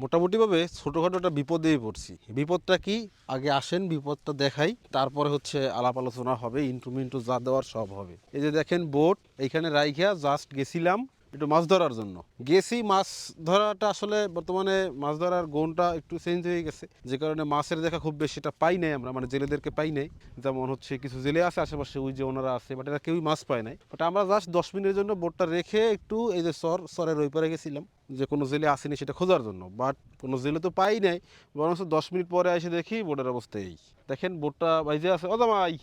মোটামুটিভাবে ছোটোখাটো একটা বিপদেই পড়ছি। বিপদটা কি? আগে আসেন, বিপদটা দেখাই। তারপরে হচ্ছে আলাপ আলোচনা হবে, ইন্টু মিন্টু যা দেওয়ার সব হবে। এই যে দেখেন বোট, এইখানে রাইখা জাস্ট গেছিলাম একটু মাছ ধরার জন্য। গেছি, মাছ ধরাটা আসলে বর্তমানে মাছ ধরার গুণটা একটু চেঞ্জ হয়ে গেছে। যে কারণে মাছের দেখা খুব বেশি এটা পাই নাই আমরা মানে জেলেদেরকে পাই নাই। যেমন হচ্ছে কিছু জেলে আছে আশেপাশে, ওই যে ওনারা আছে বাট এরা কেউই মাছ পায় নাই। বাট আমরা জাস্ট দশ মিনিটের জন্য বোটটা রেখে একটু এই যে সর, সরের ওই পারে গেছিলাম। যে কোনো জেলে আসেনি সেটা খোঁজার জন্য বাট কোনো জেলে তো পাই নাই বরং দশ মিনিট পরে এসে দেখি বোটের অবস্থা এই। দেখেন বোটটা বাইজে আছে। ও জামাই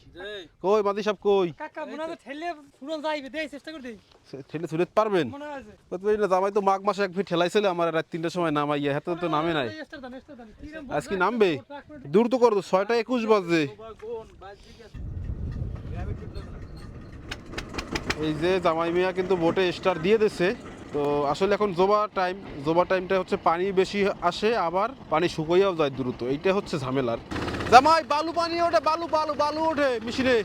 কই মাদি সাহেব কই? কাকা ঠেলে ফুরন যাইবে দেই চেষ্টা করে দেই। ঠেলে ছুলে পারবেন? কত বলি না জামাই তো মাঘ মাসে এক ফিট ঠেলাইছিল আমার রাত তিনটার সময় নামাইয়া হাতে তো নামে নাই। আজকে নামবে? দূর তো করো ছয়টা একুশ বাজে এই যে জামাই মিয়া কিন্তু বোটে স্টার দিয়ে দিছে। তো আসলে এখন জোবা টাইম জোবা টাইমটা হচ্ছে পানি বেশি আসে, আবার পানি শুকোইয়াও যায় দ্রুত। এইটা হচ্ছে ঝামেলার। জামাই, বালু পানি ওঠে, বালু বালু বালু ওঠে মিশিরে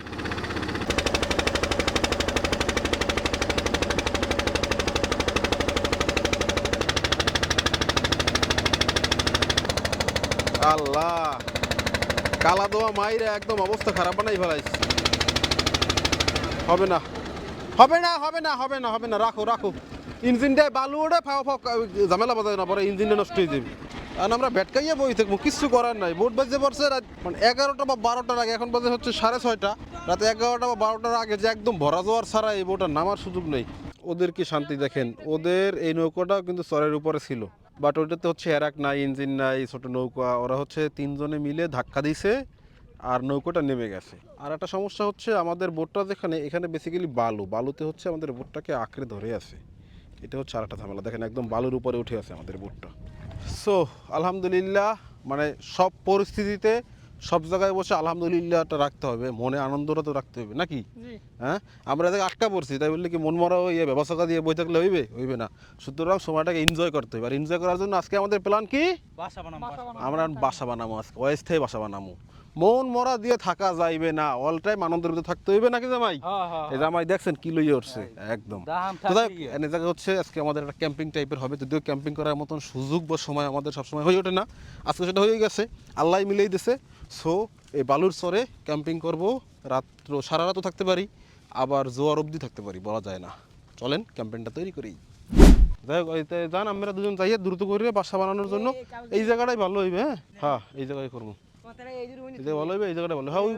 আল্লাহ, কালা দোয়া মাইরে একদম অবস্থা খারাপ বানাই ফেলাইছে। হবে না। হবে না হবে না হবে না হবে না, রাখো রাখো। ইঞ্জিনটায় বালু ওঠে ফাও ফাও ঝামেলা বাজায় না, পরে ইঞ্জিনটা নষ্ট হয়ে যাবে। কারণ আমরা ভেটকাইয়া বই থাকব, কিচ্ছু করার নাই। বোট বাজে পড়ছে রাত মানে এগারোটা বা বারোটার আগে, এখন বাজে হচ্ছে সাড়ে ছয়টা। রাতে এগারোটা বা বারোটার আগে যে একদম ভরা যাওয়ার ছাড়া এই বোটটা নামার সুযোগ নেই। ওদের কি শান্তি দেখেন? ওদের এই নৌকাটাও কিন্তু চরের উপরে ছিল। বাট ওইটাতে হচ্ছে এরাক নাই, ইঞ্জিন নাই, ছোট নৌকা। ওরা হচ্ছে তিনজনে মিলে ধাক্কা দিছে আর নৌকোটা নেমে গেছে। আর একটা সমস্যা হচ্ছে আমাদের বোটটা যেখানে, এখানে বেসিক্যালি বালু। বালুতে হচ্ছে আমাদের বোটটাকে আঁকড়ে ধরে আছে। এটা হচ্ছে আর একটা ঝামেলা। দেখেন একদম বালুর উপরে উঠে আছে আমাদের বোটটা। সো আলহামদুলিল্লাহ মানে সব পরিস্থিতিতে সব জায়গায় বসে আলহামদুলিল্লাহটা রাখতে হবে মনে আনন্দটা তো রাখতে হবে নাকি? হ্যাঁ? আমরা এদিকে আটকা পড়ছি তাই বললে কি মন মরা ইয়ে ব্যবস্থা দিয়ে বই থাকলে হইবে? হইবে না। সুতরাং সময়টাকে এনজয় করতে হবে। আর এনজয় করার জন্য আজকে আমাদের প্ল্যান কি? বাসা বাসা বানাবো। আমরা বাসা বানাবো আজকে অস্থায়ী বাসা বানাবো। মন মরা দিয়ে থাকা যাইবে না। অল টাইম আনন্দের ভিতরে থাকতে হইবে নাকি জামাই? হ্যাঁ হ্যাঁ এই জামাই দেখছেন কি লইয়ে উঠছে? একদম। এনে জায়গা হচ্ছে আজকে আমাদের একটা ক্যাম্পিং টাইপের হবে যদিও ক্যাম্পিং করার মতন সুযোগ বা সময় আমাদের সবসময় হয়ে ওঠে না। আজকে সেটা হয়ে গেছে আল্লাহ মিলেই দিছে। সো এই বালুর চরে ক্যাম্পিং করব রাত্র সারা রাতও থাকতে পারি আবার জোয়ার অবধি থাকতে পারি বলা যায় না। চলেন ক্যাম্পেইনটা তৈরি করি। যাই হোক যান আমরা দুজন যাইয়ে দ্রুত করে বাসা বানানোর জন্য। এই জায়গাটাই ভালো হইবে হ্যাঁ? হ্যাঁ এই জায়গায় করব। এই ভালো হইবে এই জায়গাটা ভালো হ্যাঁ ওই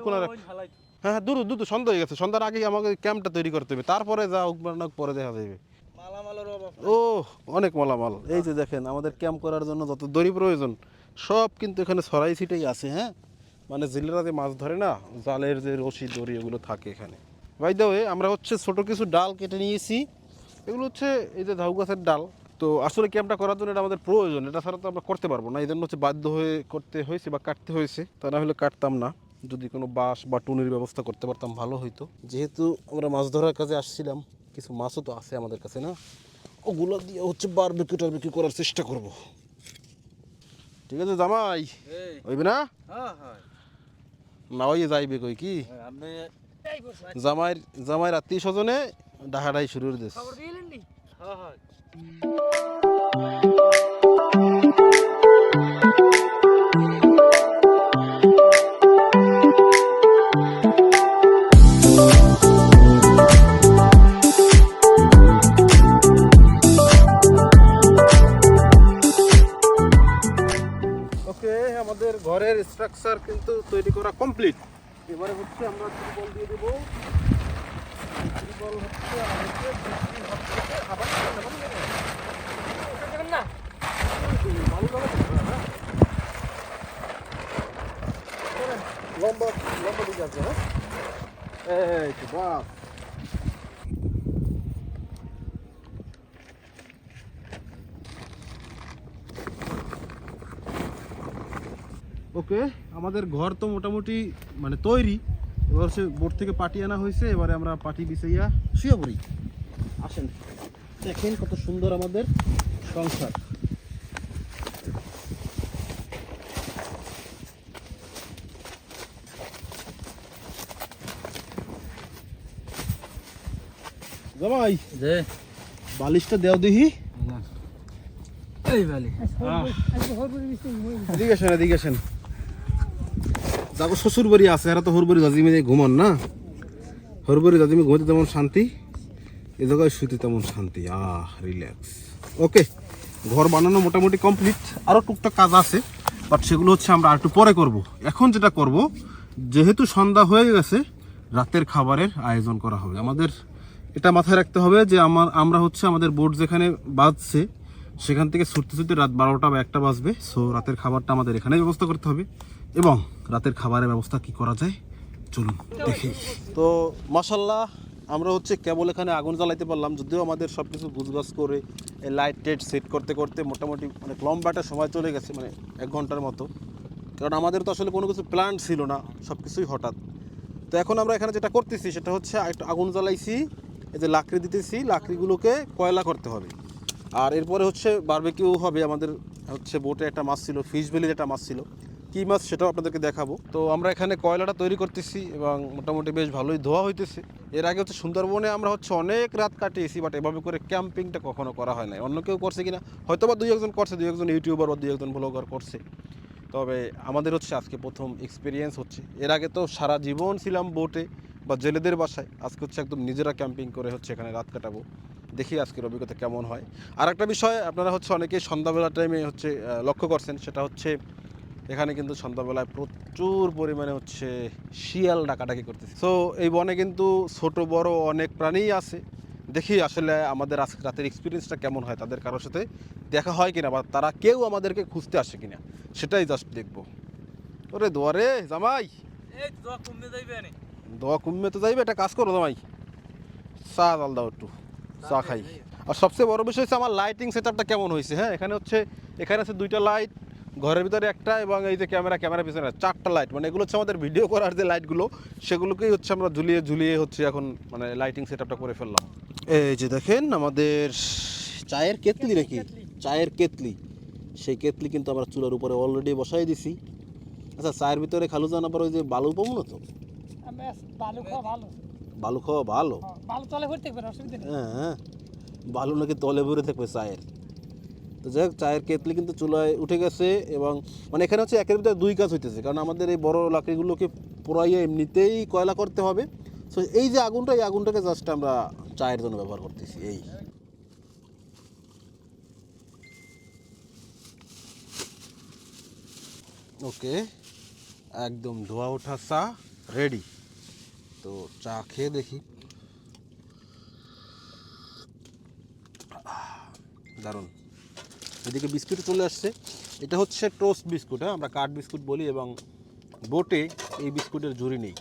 হ্যাঁ হ্যাঁ দূর দূর সন্ধ্যা হয়ে গেছে। সন্ধ্যার আমাকে ক্যাম্পটা তৈরি করতে হবে। তারপরে যা হোক না পরে দেখা যাবে। ও অনেক মালামাল। এই যে দেখেন আমাদের ক্যাম্প করার জন্য যত দড়ি প্রয়োজন সব কিন্তু এখানে ছড়াই ছিটেই আছে হ্যাঁ? মানে জেলেরা যে মাছ ধরে না জালের যে রশি দড়ি এগুলো থাকে এখানে। ভাই দাও আমরা হচ্ছে ছোট কিছু ডাল কেটে নিয়েছি। এগুলো হচ্ছে এই যে ধাউ গাছের ডাল। তো আসলে ক্যাম্পটা করার জন্য এটা আমাদের প্রয়োজন। এটা ছাড়া তো আমরা করতে পারব না। এই জন্য হচ্ছে বাধ্য হয়ে করতে হয়েছে বা কাটতে হয়েছে। তা না হলে কাটতাম না। যদি কোনো বাঁশ বা টুনির ব্যবস্থা করতে পারতাম ভালো হইতো। যেহেতু আমরা মাছ ধরার কাজে আসছিলাম কিছু মাছও তো আছে আমাদের কাছে না? ওগুলো দিয়ে হচ্ছে বারবিকিউ টারবিকিউ করার চেষ্টা করব। ঠিক আছে জামাই? হইবে না? হ্যাঁ হ্যাঁ। না ওই যাইবে কই কি? আপনি জামাইয়ের জামাইয়ের আত্মীয় স্বজনে ডাহাডাই শুরু করে দিস। আমাদের ঘরের স্ট্রাকচার কিন্তু তৈরি করা কমপ্লিট এবারে হচ্ছে আমরা ত্রিপল দিয়ে দেবো। ত্রিপল হচ্ছে আবার নামানো যাবে না। দেখেন না ভালো ভালো করতে হবে, হ্যাঁ? ওকে, আমাদের ঘর তো মোটামুটি মানে তৈরি। এবার হচ্ছে বোর্ড থেকে পাটি আনা হয়েছে, এবারে আমরা পাটি বিছাইয়া শুয়ে পড়ি। আসেন, দেখেন কত সুন্দর আমাদের সংসার। জামাই যে বালিশটা দেও দেখি। এই বালি। আজকে হরপুরি মিষ্টি মই এদিকে আসেন এদিকে আসেন। যাব শ্বশুর বাড়ি আছে এরা তো হরবাড়ি জাজিমে ঘুমান না? হরবাড়ি জাজিমে ঘুমাতে তেমন শান্তি? এ জায়গায় শুতে তেমন শান্তি। আহ রিল্যাক্স ওকে ঘর বানানো মোটামুটি কমপ্লিট আরও টুকটাক কাজ আছে বাট সেগুলো হচ্ছে আমরা আর একটু পরে করব। এখন যেটা করব যেহেতু সন্ধ্যা হয়ে গেছে রাতের খাবারের আয়োজন করা হবে। আমাদের এটা মাথায় রাখতে হবে যে আমার, আমরা হচ্ছে আমাদের বোর্ড যেখানে বাজছে, সেখান থেকে ছুটতে ছুটতে রাত বারোটা বা একটা বাজবে। সো রাতের খাবারটা আমাদের এখানে ব্যবস্থা করতে হবে। এবং রাতের খাবারের ব্যবস্থা কি করা যায়, চলুন দেখি। তো মাসাল্লাহ আমরা হচ্ছে কেবল এখানে আগুন জ্বালাইতে পারলাম, যদিও আমাদের সব কিছু গুজগাছ করে লাইট টেট সেট করতে করতে মোটামুটি অনেক লম্বা একটা সময় চলে গেছে মানে এক ঘণ্টার মতো। কারণ আমাদের তো আসলে কোনো কিছু প্ল্যান ছিল না সব কিছুই হঠাৎ। তো এখন আমরা এখানে যেটা করতেছি, সেটা হচ্ছে আগুন জ্বালাইছি এই যে লাকড়ি দিতেছি, লাকড়িগুলোকে কয়লা করতে হবে। আর এরপরে হচ্ছে বারবেকিউ হবে আমাদের হচ্ছে বোটে একটা মাছ ছিল ফিশ ভ্যালির একটা মাছ ছিল। কী মাছ সেটাও আপনাদেরকে দেখাবো। তো আমরা এখানে কয়লাটা তৈরি করতেছি এবং মোটামুটি বেশ ভালোই ধোয়া হইতেছে। এর আগে হচ্ছে সুন্দরবনে আমরা হচ্ছে অনেক রাত কাটিয়েছি বাট এভাবে করে ক্যাম্পিংটা কখনো করা হয় না অন্য কেউ করছে কিনা হয়তো বা দুই একজন করছে, দুই একজন ইউটিউবার বা দুই একজন ব্লগার করছে। তবে আমাদের হচ্ছে আজকে প্রথম এক্সপিরিয়েন্স হচ্ছে। এর আগে তো সারা জীবন ছিলাম বোটে বা জেলেদের বাসায় আজকে হচ্ছে একদম নিজেরা ক্যাম্পিং করে হচ্ছে এখানে রাত কাটাবো। দেখি আজকের অভিজ্ঞতা কেমন হয়। আর একটা বিষয়, আপনারা হচ্ছে অনেকেই সন্ধ্যাবেলা টাইমে হচ্ছে লক্ষ্য করছেন, সেটা হচ্ছে এখানে কিন্তু সন্ধ্যাবেলায় প্রচুর পরিমাণে হচ্ছে শিয়াল ডাকাডাকি করতেছে। সো এই বনে কিন্তু ছোট, বড় অনেক প্রাণীই আছে। দেখি আসলে আমাদের আজকে রাতের এক্সপিরিয়েন্সটা কেমন হয় তাদের কারোর সাথে দেখা হয় কিনা বা তারা কেউ আমাদেরকে খুঁজতে আসে কিনা, সেটাই জাস্ট দেখব। ওরে দোয়ারে, জামাই! দোয়া কমবে তো যাইবে, একটা কাজ করো জামাই। চা জাল দাও একটু, চা খাই। আর সবচেয়ে বড় বিষয় হচ্ছে আমার লাইটিং সেট আপটা কেমন হয়েছে হ্যাঁ? এখানে হচ্ছে, এখানে আছে দুইটা লাইট ঘরের ভিতরে একটা এবং এই যে ক্যামেরা ক্যামেরা পিছনে চারটা লাইট মানে এগুলো হচ্ছে আমাদের ভিডিও করার যে লাইটগুলো সেগুলোকেই হচ্ছে আমরা ঝুলিয়ে ঝুলিয়ে হচ্ছে এখন মানে লাইটিং সেট আপটা করে ফেললাম। এই যে দেখেন, আমাদের চায়ের কেতলি নাকি? চায়ের কেতলি। সেই কেতলি কিন্তু আমরা চুলার উপরে অলরেডি বসাই দিছি। আচ্ছা চায়ের ভিতরে খালু জান আবার ওই যে বালু পাবো না তো? বালু খাওয়া ভালো। বালু খাওয়া ভালো? হ্যাঁ, বালু তলে পারে অসুবিধা নেই। হ্যাঁ বালু নাকি তলে ভরে থাকবে চায়ের। তো যাই হোক চায়ের কেতলি কিন্তু চুলায় উঠে গেছে এবং মানে এখানে হচ্ছে একের ভিতরে দুই কাজ হইতেছে। কারণ আমাদের এই বড় লাকড়িগুলোকে পোড়াইয়ে এমনিতেই কয়লা করতে হবে। সো এই যে আগুনটা এই আগুনটাকে জাস্ট আমরা চায়ের জন্য ব্যবহার করতেছি এই। ওকে একদম ধোয়া ওঠা চা রেডি তো চা খেয়ে দেখি। দারুণ। এদিকে বিস্কুট চলে আসছে। এটা হচ্ছে টোস্ট বিস্কুট হ্যাঁ? আমরা কাঠ বিস্কুট বলি এবং বোটে এই বিস্কুটের জুড়ি নেই।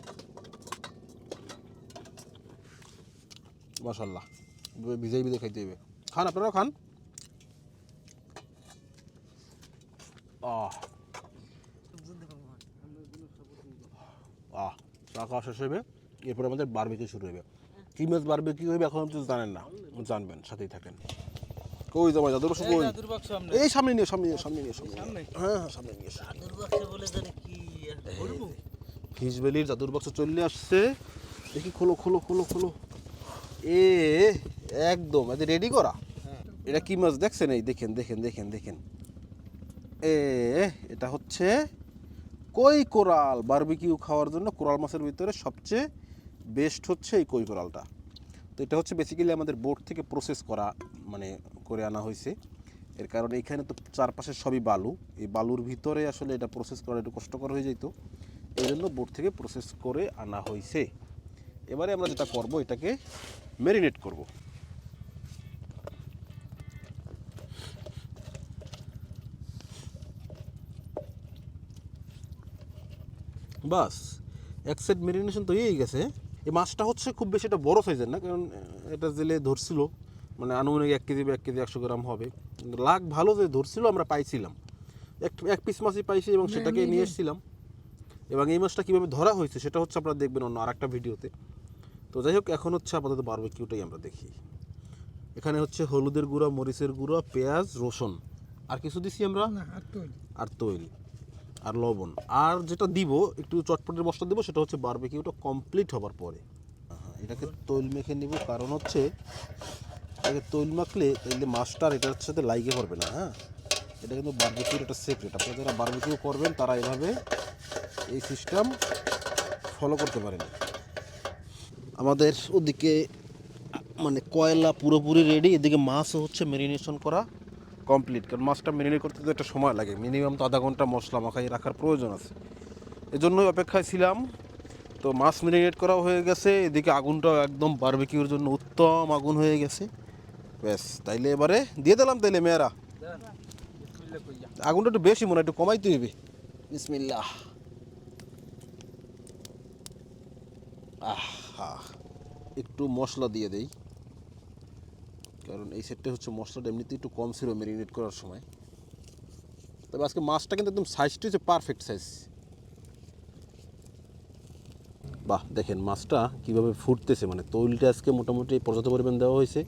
মশাল্লাহ ভিজাই ভিজে খাইতে হবে। খান, আপনারাও খান। আহ। আহ, চা খাওয়া শেষ হবে এরপরে আমাদের বারবিকিউ শুরু হবে। কি মাছ বারবিকিউ হবে এখন আপনি জানেন না জানবেন সাথেই থাকেন। কই যাব দাদুর বসে কই? এই সামনে নিয়ে সামনে নিয়ে সামনে নিয়ে। সামনে? হ্যাঁ হ্যাঁ সামনে নিয়ে এসো। দুর্বাক্স বলে জানি কি বলব ফিশ ভ্যালির জাদুর বক্স চলে আসছে। দেখি খোলো খোলো খোলো খোলো। এ একদম এটা রেডি করা? এটা কি মাছ দেখছেন? এই দেখেন দেখেন দেখেন দেখেন। এ এটা হচ্ছে কই কোরাল? বারবিকিউ খাওয়ার জন্য কোরাল মাছের ভিতরে সবচেয়ে বেস্ট হচ্ছে এই কই কোরালটা তো এটা হচ্ছে বেসিক্যালি আমাদের বোট থেকে প্রসেস করা মানে করে আনা হয়েছে। এর কারণে এখানে তো চারপাশে সবই বালু। এই বালুর ভিতরে আসলে এটা প্রসেস করা একটু কষ্টকর হয়ে যেত এই জন্য বোট থেকে প্রসেস করে আনা হয়েছে। এবারে আমরা যেটা করব, এটাকে ম্যারিনেট করব। বাস, এক সাইড মেরিনেশন তো হয়েই গেছে। এই মাছটা হচ্ছে খুব বেশি এটা বড় সাইজের না কারণ এটা জেলে ধরছিল। মানে আনুমানিক এক কেজি বা এক কেজি একশো গ্রাম হবে। লাখ ভালো যে ধরছিল আমরা পাইছিলাম। এক এক পিস মাছই পাইছি এবং সেটাকে নিয়ে এসেছিলাম। এবং এই মাছটা কীভাবে ধরা হয়েছে সেটা হচ্ছে আপনারা দেখবেন অন্য আরেকটা ভিডিওতে। তো যাই হোক এখন হচ্ছে আপাতত বারবিকিউটাই আমরা দেখি। এখানে হচ্ছে হলুদের গুঁড়া মরিচের গুঁড়া পেঁয়াজ রসুন। আর কিছু দিছি আমরা? আর তৈল। আর লবণ। আর যেটা দিব, একটু চটপটের মশলা দেবো, সেটা হচ্ছে বারবিকিউটা কমপ্লিট হবার পরে। এটাকে তৈল মেখে নিব, কারণ হচ্ছে এটাকে তৈল মাখলে তাইলে মাছটা আর এটার সাথে লাইগে পড়বে না হ্যাঁ? এটা কিন্তু বারবিকিউর একটা সিক্রেট আপনারা যারা বারবিকিউ করবেন, তারা এভাবে এই সিস্টেম ফলো করতে পারেন। আমাদের ওদিকে মানে কয়লা পুরোপুরি রেডি এদিকে মাছও হচ্ছে মেরিনেশন করা। কমপ্লিট কারণ মাছটা মেরিনেট করতে তো একটা সময় লাগে। মিনিমাম তো আধা ঘণ্টা মশলা মাখাই রাখার প্রয়োজন আছে। এজন্যই অপেক্ষায় ছিলাম। তো মাছ মেরিনেট করাও হয়ে গেছে, এদিকে আগুনটাও একদম বারবিকিউর জন্য উত্তম আগুন হয়ে গেছে। ব্যাস, তাইলে এবারে দিয়ে দিলাম তাইলে মেয়েরা। আগুনটা একটু বেশি মনে একটু কমাইতে হইবে। বিসমিল্লাহ। আহা, একটু মশলা দিয়ে দেই। কারণ এই সেটটা হচ্ছে মশলাটা এমনিতে একটু কম ছিল মেরিনেট করার সময়। তবে আজকে মাছটা কিন্তু একদম সাইজটা হচ্ছে পারফেক্ট সাইজ বাহ, দেখেন মাছটা কীভাবে ফুটতেছে মানে তৈলটা আজকে মোটামুটি পর্যাপ্ত পরিমাণ দেওয়া হয়েছে।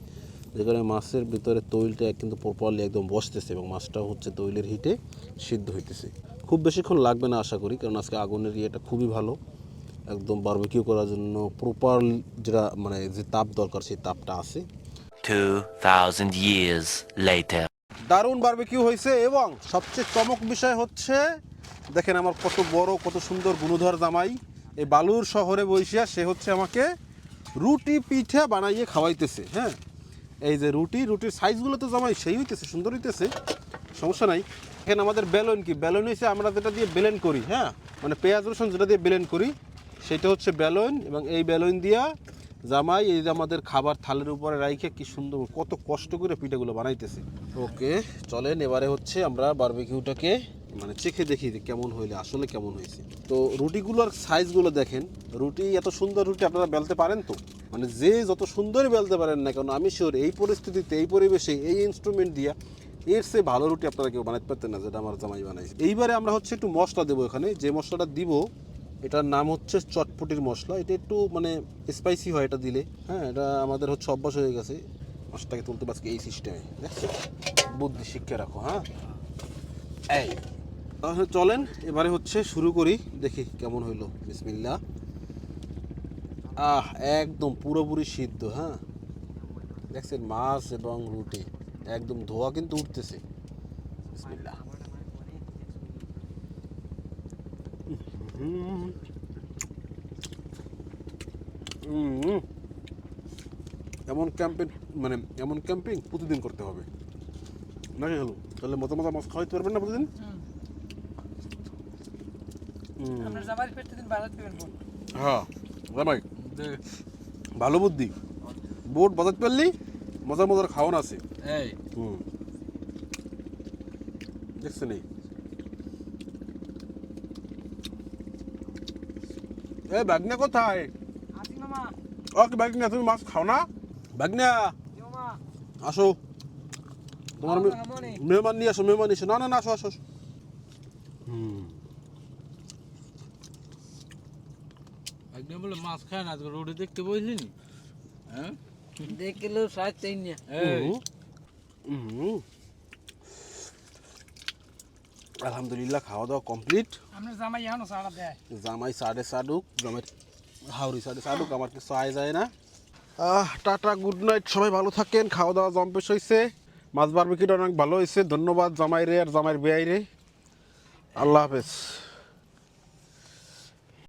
যে কারণে মাছের ভিতরে তৈলটা কিন্তু প্রপারলি একদম বসতেছে এবং মাছটা হচ্ছে তৈলের হিটে সিদ্ধ হইতেছে। খুব বেশিক্ষণ লাগবে না আশা করি, কারণ আজকে আগুনের ইয়েটা খুবই ভালো। একদম বারবিকিউ করার জন্য প্রপার যেটা মানে যে তাপ দরকার, সেই তাপটা আছে। 2,000 years later. দারুণ বারবিকিউ হয়েছে এবং সবচেয়ে চমক বিষয় হচ্ছে দেখেন আমার কত বড় কত সুন্দর গুণধর জামাই। এই বালুর শহরে বৈশিয়া সে হচ্ছে আমাকে রুটি পিঠা বানাইয়ে খাওয়াইতেছে হ্যাঁ? এই যে রুটি রুটির সাইজগুলো তো জামাই সেই হইতেছে সুন্দর হইতেছে সমস্যা নাই। এখানে আমাদের বেলন কি? বেলন হয়েছে আমরা যেটা দিয়ে বেলেন করি হ্যাঁ? মানে পেঁয়াজ রসুন যেটা দিয়ে বেলেন করি সেটা হচ্ছে বেলন এবং এই বেলন দিয়া জামাই এই যে আমাদের খাবার থালের উপরে রাইখে কি সুন্দর কত কষ্ট করে পিঠাগুলো বানাইতেছে। ওকে চলেন এবারে হচ্ছে আমরা বারবিকিউটাকে মানে চেখে দেখি যে কেমন হইলে আসলে কেমন হয়েছে তো রুটিগুলোর সাইজগুলো দেখেন রুটি এত সুন্দর রুটি আপনারা বেলতে পারেন তো? মানে যে যত সুন্দরই বেলতে পারেন না কেন আমি শিওর এই পরিস্থিতিতে এই পরিবেশে এই ইনস্ট্রুমেন্ট দিয়া এর সে ভালো রুটি আপনারা কেউ বানাতে পারতেন না যেটা আমার জামাই বানাইছে। এইবারে আমরা হচ্ছে একটু মশলা দেবো এখানে যে মশলাটা দিব এটার নাম হচ্ছে চটপটির মশলা। এটা একটু মানে স্পাইসি হয় এটা দিলে। হ্যাঁ এটা আমাদের হচ্ছে অভ্যাস হয়ে গেছে। মাছটাকে তুলতে পারছি এই সিস্টেমে দেখছ? বুদ্ধি শিক্ষা রাখো হ্যাঁ? এই, তাহলে চলেন, এবারে হচ্ছে শুরু করি। দেখি কেমন হইল। বিসমিল্লা আহ, একদম পুরোপুরি সিদ্ধ হ্যাঁ? দেখছেন, মাছ এবং রুটি। একদম ধোয়া কিন্তু উঠতেছে। বিসমিল্লাহ হুম। হুম। এমন ক্যাম্পেইন মানে এমন ক্যাম্পিং প্রতিদিন করতে হবে। নাকি হলো? তাহলে মতো মতো মাছ খাওয়াইতে পারবেন না প্রতিদিন। জামাই। হ্যাঁ ভালো বুদ্ধি। বোট বাজাতে পারলি মজার মজার খাওয়ান আছে। এই। হুম। দেখছেন এই এ বাগনা কোথায়? ওকে বাগনা তুমি মাছ খাও না? বাগনা। মামা আসো। তোমার মেহমান নিয়ে আসো মেহমান নিয়ে না না না আসো আসো। হুম। বলে মাছ খায় না আজকে রোডে দেখতে বসলি নি হ্যাঁ? দেখল সাত এই। হুম। হুম। আলহামদুলিল্লাহ খাওয়া দাওয়া কমপ্লিট জামাই এখনও সাড়া দেয়। জামাই সাড়ে সাডুক জমের হাওড়ি সাড়ে সাডুক আমার কিছু আয় যায় না। আহ টাটা গুড নাইট সবাই ভালো থাকেন খাওয়া দাওয়া জম্পেশ হয়েছে মাছ বারবিকিটা অনেক ভালো হয়েছে ধন্যবাদ জামাই রে আর জামাইয়ের বেয়াই রে আল্লাহ হাফেজ।